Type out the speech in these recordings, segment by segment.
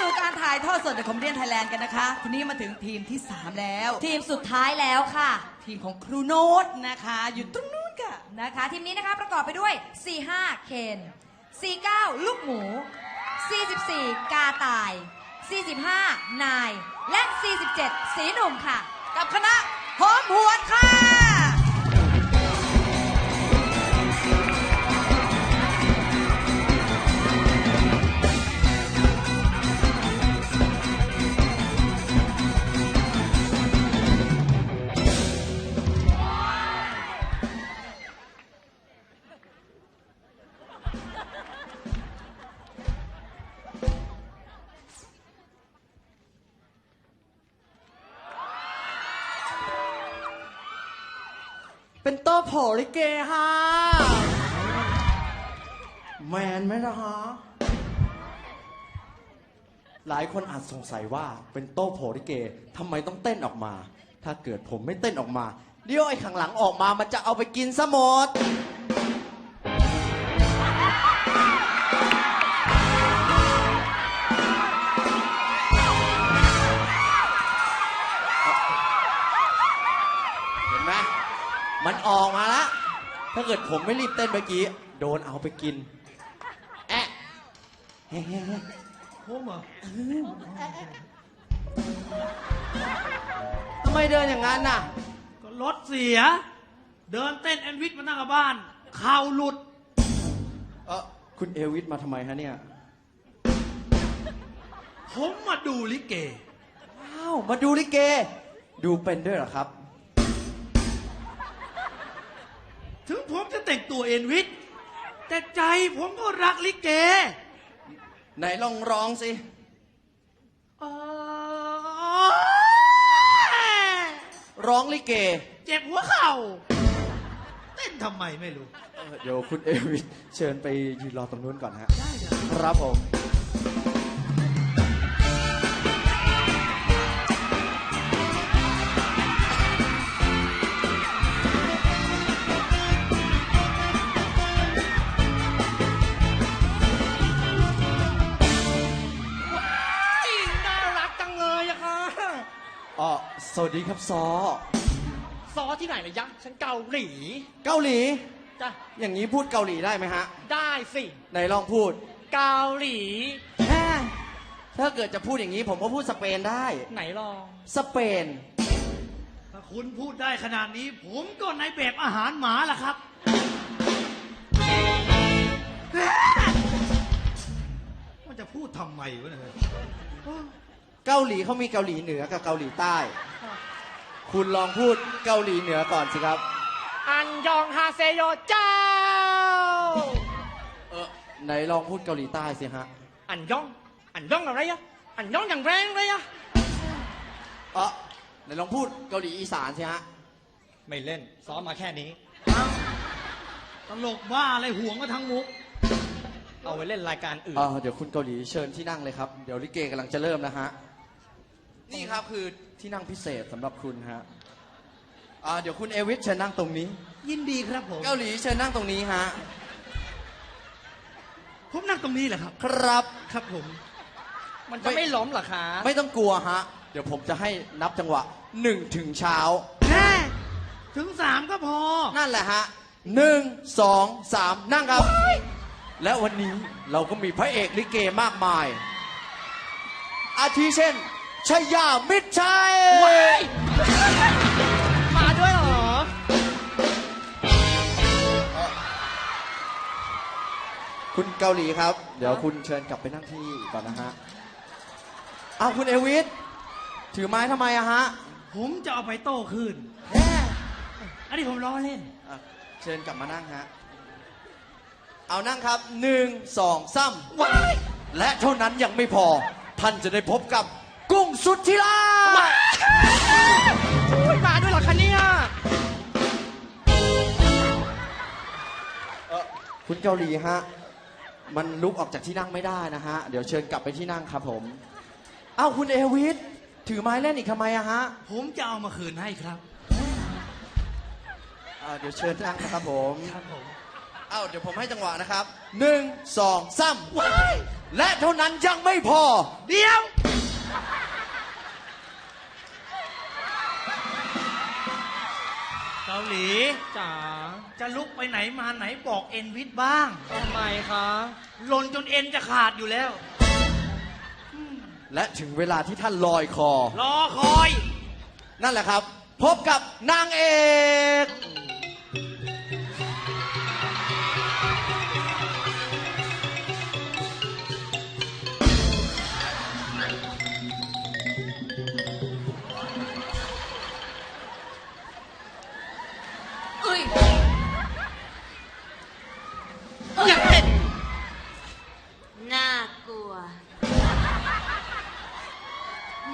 สู่การถ่ายทอดสดในคอมเดียนไทยแลนด์กันนะคะ ทีนี้มาถึงทีมที่ 3 แล้ว ทีมสุดท้ายแล้วค่ะ ทีมของครูโน้ตนะคะ อยู่ตรงนู้นค่ะ นะคะ ทีมนี้นะคะประกอบไปด้วย 45 เคน 49 ลูกหมู 44 กาตาย 45 นาย และ 47 สีหนุ่มค่ะ กับคณะหอมหวนค่ะ โต๊ะโผลิเกฮะแมนไหมนะฮะ หลายคนอาจสงสัยว่าเป็นโต้โผลิเกทำไมต้องเต้นออกมา ถ้าเกิดผมไม่เต้นออกมา เดี๋ยวไอ้ข้างหลังออกมามันจะเอาไปกินซะหมด ออกมาล้วถ้าเกิดผมไม่รีบเต้นเมื่อกี้ โดนเอาไปกิน แอะเฮ้ยๆผมเหรอทำไมเดินอย่างนั้นน่ะ ก็รถเสีย เดินเต้นแอนวิทมานั่งกับบ้านเข่าหลุด เออคุณเอวิสมาทำไมฮะเนี่ย ผมมาดูลิเก ว้าว มาดูลิเก ดูเป็นด้วยเหรอครับ แต่งตัวเอ็นวิทแต่ใจผมก็รักลิเก ไหนลองร้องสิเอ่อร้องลิเกเจ็บหัวเข่า เต้นทำไมไม่รู้ เออเดี๋ยวคุณเอวิสเชิญไปยืนรอตรงนู้นก่อนฮะ ได้เหรอครับผม วัสดีครับซอ ซอที่ไหนเลยยะ ฉันเกาหลีเกาหลี จ้ะอย่างนี้พูดเกาหลีได้ไหมฮะได้สิไหนลองพูดเกาหลีถ้าเกิดจะพูดอย่างนี้ผมก็พูดสเปนได้ ไหนลอง สเปน ถ้าคุณพูดได้ขนาดนี้ ผมก็ในแบบอาหารหมาล่ะครับ มันจะพูดทำไมวะเนี่ย เกาหลีเขามีเกาหลีเหนือกับเกาหลีใต้ คุณลองพูดเกาหลีเหนือก่อนสิครับ อันยองฮาเซโยเจ้า เออไหนลองพูดเกาหลีใต้สิฮะ อันยอง อันยองอะไรอะอันยองอย่างแรงเลยอะเออไหนลองพูดเกาหลีอีสานสิฮะ ไม่เล่น ซ้อมมาแค่นี้ ตลกบ้าอะไรห่วงมาทั้งมุก เอาไว้เล่นรายการอื่น เออเดี๋ยวคุณเกาหลีเชิญที่นั่งเลยครับ เดี๋ยวลิเกกำลังจะเริ่มนะฮะ นี่ครับคือที่นั่งพิเศษสำหรับคุณฮะอ่าเดี๋ยวคุณเอวิสเชิญนั่งตรงนี้ ยินดีครับผม เกาหลีเชิญนั่งตรงนี้ฮะ ผมนั่งตรงนี้แหละครับ ครับ ครับผม มันจะไม่ล้มเหรอคะไม่ต้องกลัวฮะ เดี๋ยวผมจะให้นับจังหวะหนึ่งถึงเช้า แค่ถึงสามก็พอ นั่นแหละฮะหนึ่งสองสามนั่งครับ และวันนี้เราก็มีพระเอกลิเกมากมาย อาทิเช่น ชยามิตรชัยมาด้วยเหรอ คุณเกาหลีครับ เดี๋ยวคุณเชิญกลับไปนั่งที่ก่อนนะฮะเอาวคุณเอวิสถือไม้ทำไมอะฮะผมจะเอาไปโต้คืนอันนี้ผมล้อเล่น อะเชิญกลับมานั่งฮะ เอานั่งครับหนึ่งสองสามและเท่านั้นยังไม่พอ ท่านจะได้พบกับกุ้ง สุดที่รักอุ๊ยมาด้วยเหรอคะเนี่ยเอ่อคุณเกาหลีฮะ มันลุกออกจากที่นั่งไม่ได้นะฮะ เดี๋ยวเชิญกลับไปที่นั่งครับผม เอ้าคุณเอวิสถือไม้เล่นอีกทำไมอะฮะผมจะเอามาคืนให้ครับ อ่าเดี๋ยวเชิญนั่งนะครับผม ครับผม เอ้าเดี๋ยวผมให้จังหวะนะครับหนึ่งสองสามและเท่านั้นยังไม่พอ เดี๋ยว เกาหลีจ๋าจะลุกไปไหนมาไหนบอกเอ็นวิทย์บ้างทำไมคะหล่นจนเอ็นจะขาดอยู่แล้ว และถึงเวลาที่ท่านลอยคอ รอคอย นั่นแหละครับ พบกับนางเอก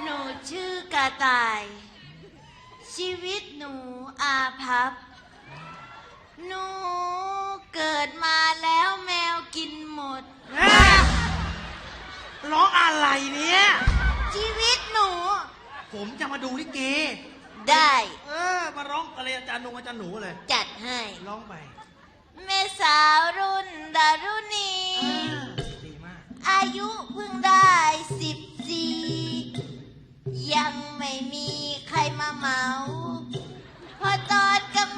หนูชื่อกระต่าย ชีวิตหนูอาพับ หนูเกิดมาแล้วแมวกินหมดร้องอะไรเนี่ย ชีวิตหนู ผมจะมาดูลิเก ได้เออ มาร้องอะไรอาจารย์นงอาจารย์หนูเลย จัดให้ ร้องไปแม่สาวรุ่นดารุณีดีมาก อายุเพิ่งได้สิบสี่ ยังไม่มีใครมาเหมา พอตอนกลาง